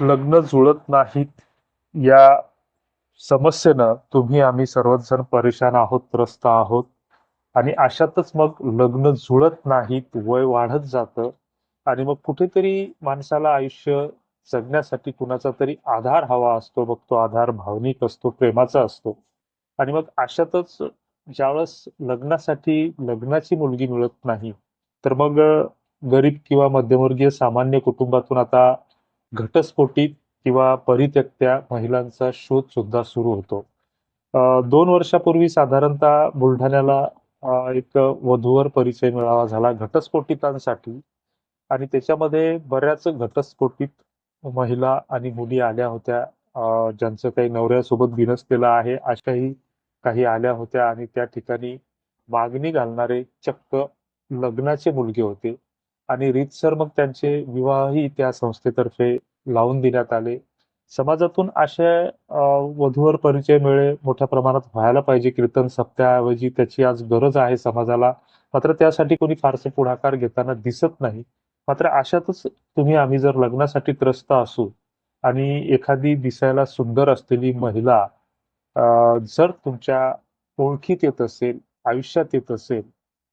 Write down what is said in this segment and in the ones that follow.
लग्न जुळत नाहीत या समस्येनं तुम्ही आम्ही सर्वजण परेशान आहोत त्रस्त आहोत. आणि अशातच मग लग्न जुळत नाहीत वय वाढत जातं. आणि मग कुठेतरी माणसाला आयुष्य जगण्यासाठी कुणाचा तरी आधार हवा असतो. मग तो आधार भावनिक असतो प्रेमाचा असतो. आणि मग अशातच ज्यावेळेस लग्नासाठी लग्नाची मुलगी मिळत नाही तर मग गरीब किंवा मध्यमवर्गीय सामान्य कुटुंबातून आता घटस्फोटित किंवा परित्यक्त्या महिलांचा शोध सुद्धा सुरू होतो. दोन वर्षापूर्वी साधारणतः बुलढाण्याला एक वधूवर परिचय मिळावा झाला घटस्फोटितांसाठी आणि त्याच्यामध्ये बऱ्याच घटस्फोटित महिला आणि मुली आल्या होत्या. ज्यांचं काही नवऱ्यासोबत बिनसलेलं आहे अशाही काही आल्या होत्या आणि त्या ठिकाणी मागणी घालणारे चक्क लग्नाचे मुलगे होते. आणि रीतसर मग त्यांचे विवाहही त्या संस्थेतर्फे लावून देण्यात आले. समाजातून अशा वधूवर परिचय मिळे मोठ्या प्रमाणात व्हायला पाहिजे कीर्तन सप्त्याऐवजी त्याची आज गरज आहे समाजाला. मात्र त्यासाठी कोणी फारसे पुढाकार घेताना दिसत नाही. मात्र अशातच तुम्ही आम्ही जर लग्नासाठी त्रस्त असू आणि एखादी दिसायला सुंदर असलेली महिला जर तुमच्या ओळखीत येत असेल आयुष्यात येत असेल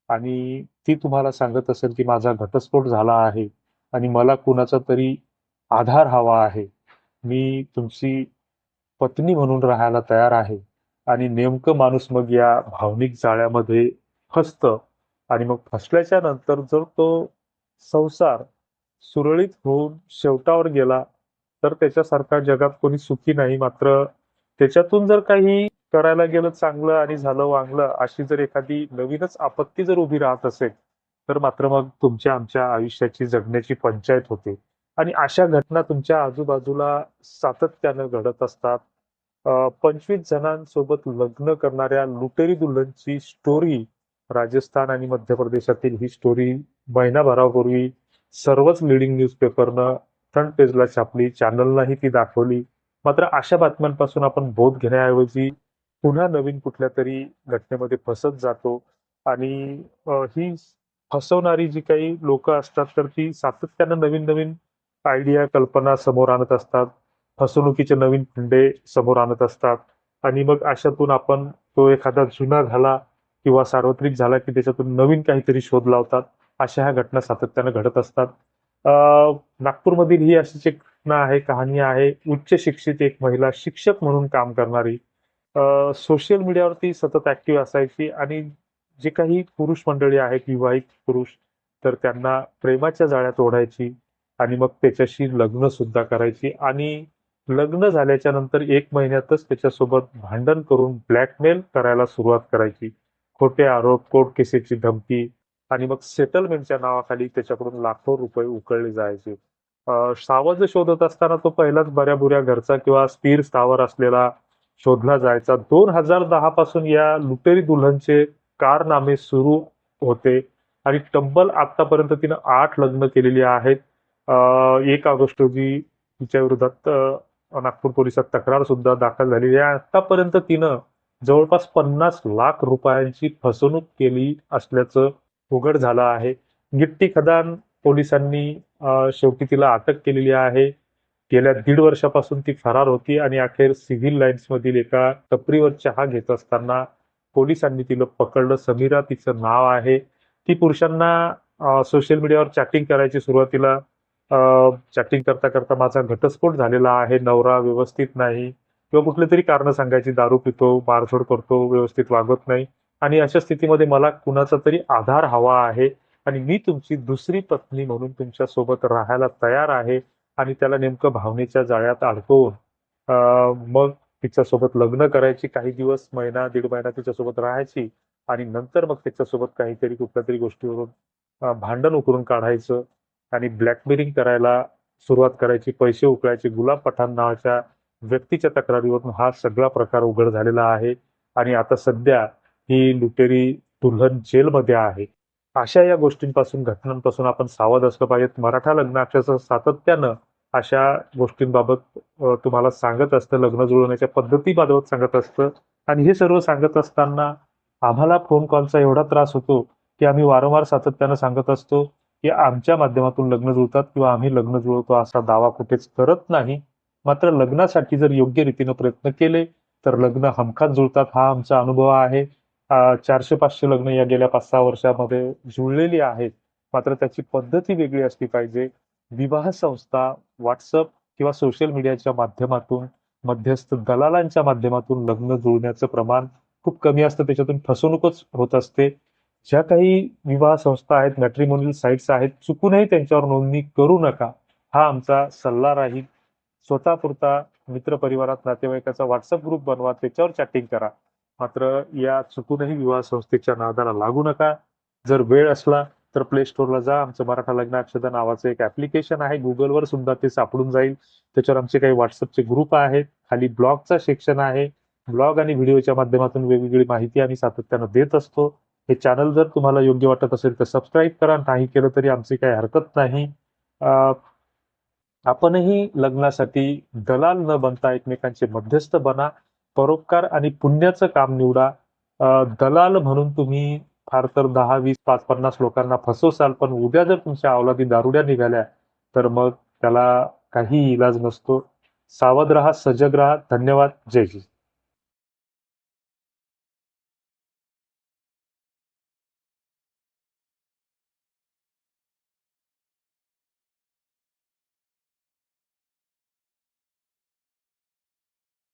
आणि ती तुम्हाला सांगत असेल की माझा घटस्फोट झाला आहे आणि मला कुणाचा तरी आधार हवा आहे. मी तुमची पत्नी म्हणून राहायला तयार आहे आणि नेमकं माणूस मग या भावनिक जाळ्यामध्ये फसतं आणि मग फसल्याच्या नंतर जर तो संसार सुरळीत होऊन शेवटावर गेला तर त्याच्यासारखा जगात कोणी सुखी नाही. मात्र त्याच्यातून जर काही करायला गेलं चांगलं आणि झालं वांगलं अशी जर एखादी नवीनच आपत्ती जर उभी राहत असेल तर मात्र मग तुमच्या आमच्या आयुष्याची जगण्याची पंचायत होते. आणि अशा घटना तुमच्या आजूबाजूला सातत्यानं घडत असतात. पंचवीस जणांसोबत लग्न करणाऱ्या लुटेरी दुल्हनची स्टोरी राजस्थान आणि मध्य प्रदेशातील ही स्टोरी महिनाभरापूर्वी सर्वच लिडिंग न्यूजपेपरनं फ्रंट पेजला छापली चॅनललाही ती दाखवली. मात्र अशा बातम्यांपासून आपण बोध घेण्याऐवजी पुन्हा नवीन कुठल्या तरी घटनेमध्ये फसत जातो. आणि ही फसवणारी जी काही लोक असतात तर ती सातत्यानं नवीन नवीन आयडिया कल्पना समोर आणत असतात. फसवणुकीचे नवीन फंडे समोर आणत असतात. आणि मग अशातून आपण तो एखादा जुना झाला किंवा सार्वत्रिक झाला की त्याच्यातून नवीन काहीतरी शोध लावतात. अशा ह्या घटना सातत्यानं घडत असतात. नागपूरमधील ही अशीच एक घटना आहे कहाणी आहे. उच्च शिक्षित एक महिला शिक्षक म्हणून काम करणारी. सोशल मीडियावरती सतत ऍक्टिव्ह असायची आणि जे काही पुरुष मंडळी आहेत विवाहित पुरुष तर त्यांना प्रेमाच्या जाळ्यात ओढायची आणि मग त्याच्याशी लग्न सुद्धा करायची आणि लग्न झाल्याच्यानंतर एक महिन्यातच त्याच्यासोबत भांडण करून ब्लॅकमेल करायला सुरुवात करायची. खोटे आरोप कोर्ट केसेसची धमकी आणि मग सेटलमेंटच्या नावाखाली त्याच्याकडून लाखो रुपये उकळले जायचे. सावज शोधत असताना तो पहिलाच बऱ्या बुऱ्या घरचा किंवा स्थिर स्थावर असलेला शोधला जायचा. दोन हजार दहा पासून या लुटेरी दुल्हनचे कारनामे सुरू होते. आणि तब्बल आतापर्यंत तिनं आठ लग्न केलेली आहेत. एक ऑगस्ट रोजी तिच्या विरोधात नागपूर पोलिसात तक्रार सुद्धा दाखल झालेली आहे. आतापर्यंत तिनं जवळपास पन्नास लाख रुपयांची फसवणूक केली असल्याचं उघड झालं आहे. गिट्टी खदान पोलिसांनी शेवटी तिला अटक केलेली आहे. गेल्या दीड वर्षापासून ती फरार होती आणि अखेर सिव्हिल लाईन्स मधील एका टपरीवर चहा घेत असताना पोलिसांनी तिला पकडलं. समीरा तिचं नाव आहे. ती पुरुषांना सोशल मीडियावर चॅटिंग करायची सुरुवातीला चॅटिंग करता करता माझा घटस्फोट झालेला आहे. नवरा व्यवस्थित नाही. किंवा कुठले तरी कारण सांगायची दारू पितो मारझोड करतो व्यवस्थित वागत नाही. आणि अशा स्थितीमध्ये मला कुणाचा तरी आधार हवा आहे. आणि मी तुमची दुसरी पत्नी म्हणून तुमच्यासोबत राहायला तयार आहे. आणि त्याला नेमकं भावनेच्या जाळ्यात अडकवून मग तिच्यासोबत लग्न करायची काही दिवस महिना दीड महिना तिच्यासोबत राहायची आणि नंतर मग त्याच्यासोबत काहीतरी कुठल्या तरी गोष्टीवरून भांडण उकरून काढायचं आणि ब्लॅकमेलिंग करायला सुरुवात करायची पैसे उकळायचे. गुलाब पठाण नावाच्या व्यक्तीच्या तक्रारीवरून हा सगळा प्रकार उघड झालेला आहे आणि आता सध्या ही लुटेरी दुल्हन जेलमध्ये आहे. अशा या गोष्टींपासून घटनांपासून आपण सावध असलं पाहिजे मराठा लग्न अक्षरशः सातत्यानं अशा गोष्टींबाबत तुम्हाला सांगत असतं लग्न जुळवण्याच्या पद्धतीबाबत सांगत असतं. आणि हे सर्व सांगत असताना आम्हाला फोन कॉलचा एवढा त्रास होतो की आम्ही वारंवार सातत्यानं सांगत असतो की आमच्या माध्यमातून लग्न जुळतात किंवा आम्ही लग्न जुळवतो असा दावा कुठेच करत नाही. मात्र लग्नासाठी जर योग्य रीतीनं प्रयत्न केले तर लग्न हमखास जुळतात हा आमचा अनुभव आहे. चारशे पाचशे लग्न या गेल्या पाच सहा वर्षामध्ये जुळलेली आहेत. मात्र त्याची पद्धती वेगळी असली पाहिजे. विवाह संस्था व्हॉट्सअप किंवा सोशल मीडियाच्या माध्यमातून मध्यस्थ दलालांच्या माध्यमातून लग्न जुळण्याचं प्रमाण खूप कमी असतं. त्याच्यातून फसवणूकच होत असते. ज्या काही विवाह संस्था आहेत मॅट्रिमोनियल साईट्स आहेत चुकूनही त्यांच्यावर नोंदणी करू नका. हा आमचा सल्ला राहील. स्वतःपुरता मित्रपरिवारात नातेवाईकाचा व्हॉट्सअप ग्रुप बनवा त्याच्यावर चॅटिंग करा. मात्र या चुकूनही विवाह संस्थेच्या नादाला लागू नका. जर वेळ असला तर प्ले स्टोअरला जा. आमचं मराठा लग्न अक्षदा नावाचं एक ऍप्लिकेशन आहे. गुगलवर सुद्धा ते सापडून जाईल. त्याच्यावर आमचे काही व्हॉट्सअपचे ग्रुप आहेत. खाली ब्लॉगचा सेक्शन आहे. ब्लॉग आणि व्हिडिओच्या माध्यमातून वेगवेगळी माहिती आम्ही सातत्यानं देत असतो. हे चॅनल जर तुम्हाला योग्य वाटत असेल तर सबस्क्राईब करा. नाही केलं तरी आमची काही हरकत नाही. आपणही लग्नासाठी दलाल न बनता एकमेकांचे मध्यस्थ बना. परोपकार आणि पुण्याचं काम निवडा. दलाल म्हणून तुम्ही फार तर दहा वीस पाच पन्नास लोकांना फसवसाल पण उद्या जर तुमच्या अवलादी दारुड्या निघाल्या तर मग त्याला काही इलाज नसतो. सावध राहा सजग राहा. धन्यवाद. जय हिंद.